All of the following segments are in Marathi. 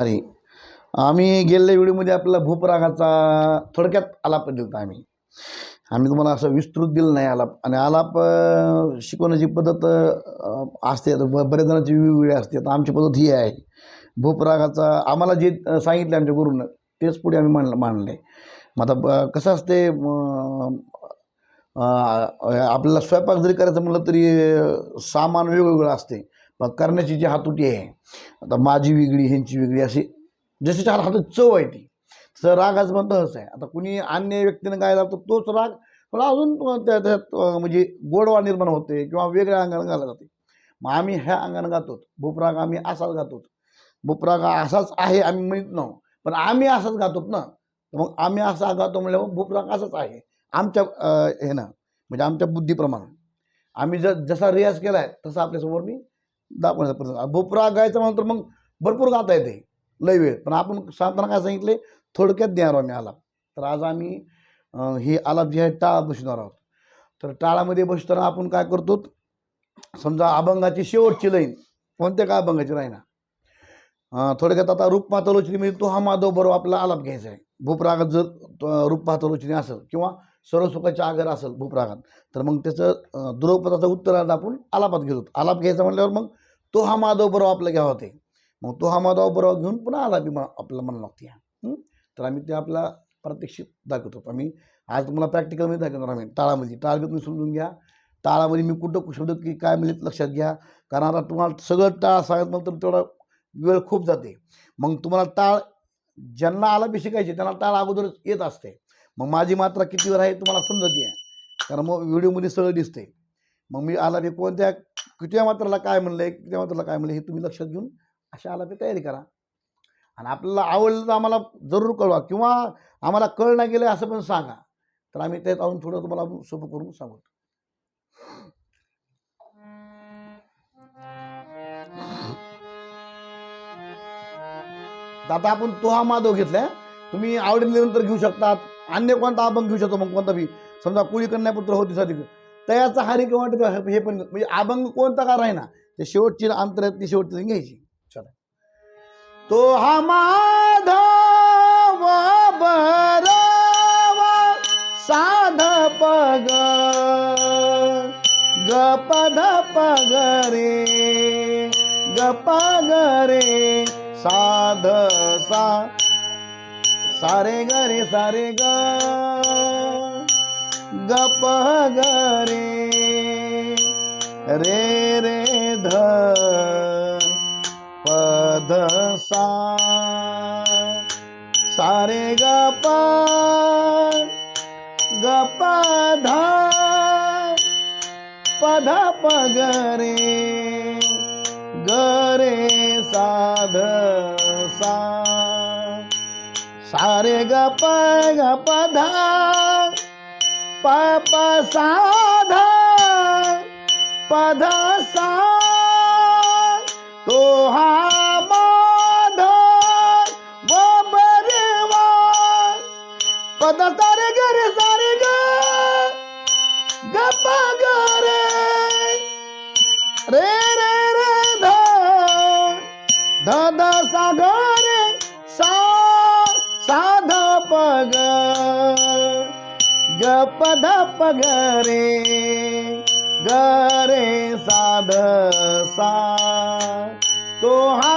अरे आम्ही गेलेल्या व्हिडिओमध्ये आपल्याला भूपरागाचा थोडक्यात आलाप दिला होता आम्ही. आम्ही तुम्हाला असं विस्तृत दिलं नाही आलाप. आणि आलाप शिकवण्याची पद्धत असते. ब- बऱ्याच जणांची वेगवेगळी असते. तर आमची पद्धत ही आहे. भूपरागाचा आम्हाला जे सांगितलं आमच्या गुरुनं तेच पुढे आम्ही मांडलं मांडलं. आहे मग आता ब- कसं असते आपल्याला स्वयंपाक जरी करायचं म्हटलं तरी सामान वेगवेगळं असते. मग करण्याची जी हातोटी आहे आता माझी वेगळी ह्यांची वेगळी अशी जशी हातात चव आहे ती. तसं रागाचं पण तसंच आहे. आता कुणी अन्य व्यक्तीनं गायला तर तोच राग थोडा अजून त्याच्यात त्या म्हणजे गोडवा निर्माण होते किंवा वेगळ्या अंगानं गायला जाते. मग आम्ही ह्या अंगानं गातो भूपराग आम्ही असाच गातो. भूपराग हा असाच आहे आम्ही म्हणत नव्हतो पण आम्ही असाच गातो ना तर मग आम्ही असा गातो म्हणल्यावर भूपराग असाच आहे. आमच्या हे ना म्हणजे आमच्या बुद्धीप्रमाणे. आम्ही जर जसा रियाज केला आहे तसा आपल्यासमोर मी दाखवण्याचा प्रयत्न भोपरा गायचा म्हणलं तर मग भरपूर गाता येते. लय वेळ. पण आपण सांगताना काय सांगितले? थोडक्यात देणार आम्ही आलाप तर आज आम्ही ही आलाप जी आहे टाळा बसणार आहोत. तर टाळामध्ये बसताना आपण काय करतो? समजा अभंगाची शेवटची लाईन. कोणत्या काय अभंगाची? राहीना थोडक्यात आता रूप पातलोचनीमध्ये तो हा माधव बरोबर आपला आलाप घ्यायचा आहे. भूपरागात जर रूप पातलोचनी असेल किंवा सर्वसुखाच्या आगर असेल भूपरागात तर मग त्याचं अं, उत्तरार्ध आपण आलापात घेतो. आलाप घ्यायचा म्हटल्यावर मग तो हा माधव बरोबर आपला घ्यावा ते. मग तो हा माधव बरोबर घेऊन पुन्हा आलापी म्हणा आपल्याला म्हणा लागते तर आम्ही ते आपला प्रात्यक्षिक दाखवतो आम्ही आज तुम्हाला प्रॅक्टिकलमध्ये दाखवणार आम्ही. टाळामध्ये टाळ तुम्ही समजून घ्या. टाळामध्ये मी कुठं शब्द की काय म्हणजे लक्षात घ्या. कारण आता तुम्हाला सगळं टाळ सांगत तर तेवढा वेळ खूप जाते. मग तुम्हाला टाळ ज्यांना आलापी शिकायचे त्यांना टाळ अगोदरच येत असते. मग माझी मात्रा किती वेळ आहे तुम्हाला समजत आहे कारण मग व्हिडिओमध्ये सगळं दिसते मग मी आलापी कोणत्या किती मात्राला काय म्हणलं आहे किती मात्राला काय म्हणलं हे तुम्ही लक्षात घेऊन अशा आलापी तयारी करा. आणि आपल्याला आवडलं तर आम्हाला जरूर कळवा किंवा आम्हाला कळ नाही गेलं असं पण सांगा. तर आम्ही त्यात आणून थोडं तुम्हाला सोपं करून सांगू दादा आता आपण तो हा माधव घेतलाय. तुम्ही आवडीनंतर घेऊ शकतात. अन्य कोणता अभंग घेऊ शकतो मग कोणता बी? समजा कुळी कन्यापुत्र होती साधी तयाचा हारी किंवा हे पण म्हणजे अभंग कोणता का राहीना? ते शेवटची अंतरातली शेवटची घ्यायची. चला. तो हा माधव बरवा साध पग ग धप ग रे ग रे साध सा सारे ग रे सारे ग. ग गरे ग रे. रे रे ध. पध सा. सारे ग प ग प ध. पध प ग रे. ग रे साध सा. सारे ग प ग प ध प प सा धा प ध सा तो हा माधव व बरवा पद सारे ग रे सारे ग ग प ग रे रे रे रे ध ध ध सा ग ग प गरे प रे रे सा तो हा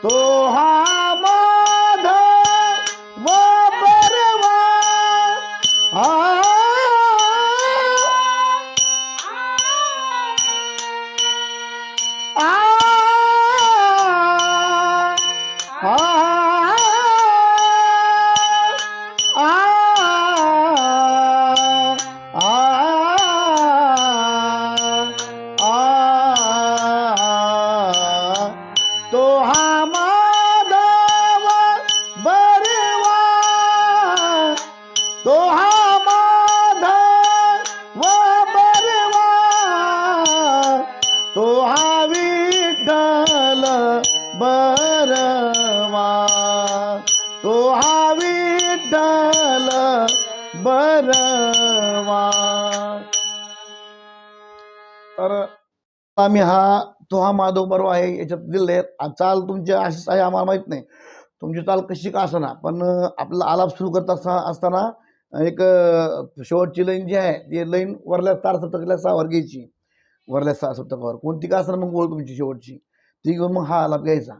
不好。तर आम्ही हा तो हा माधव पर्व आहे याच्यात दिले आहेत. चाल तुमची अशीच आहे आम्हाला माहीत नाही. तुमची चाल कशी का असना. पण आपला आलाप सुरू करत असताना एक शेवटची लाईन जी आहे ती लाईन वरल्या तार सप्तकाला सहावर घ्यायची. वरल्या सहा सप्तकावर. कोणती का असणार मग ओळ तुमची शेवटची. ती घेऊन मग हा आलाप घ्यायचा.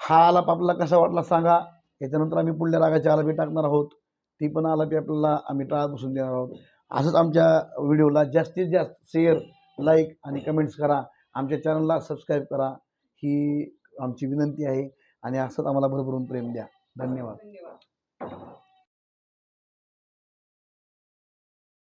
हा आलाप आपल्याला कसा वाटला सांगा. याच्यानंतर आम्ही पुढल्या रागाची आलापी टाकणार आहोत. ती पण आलापी आपल्याला आम्ही टाळापासून देणार आहोत. असंच आमच्या व्हिडिओला जास्तीत जास्त शेअर लाईक आणि कमेंट्स करा. आमच्या चॅनलला सबस्क्राईब करा. ही आमची विनंती आहे आणि असंच आम्हाला भरभरून प्रेम द्या. धन्यवाद.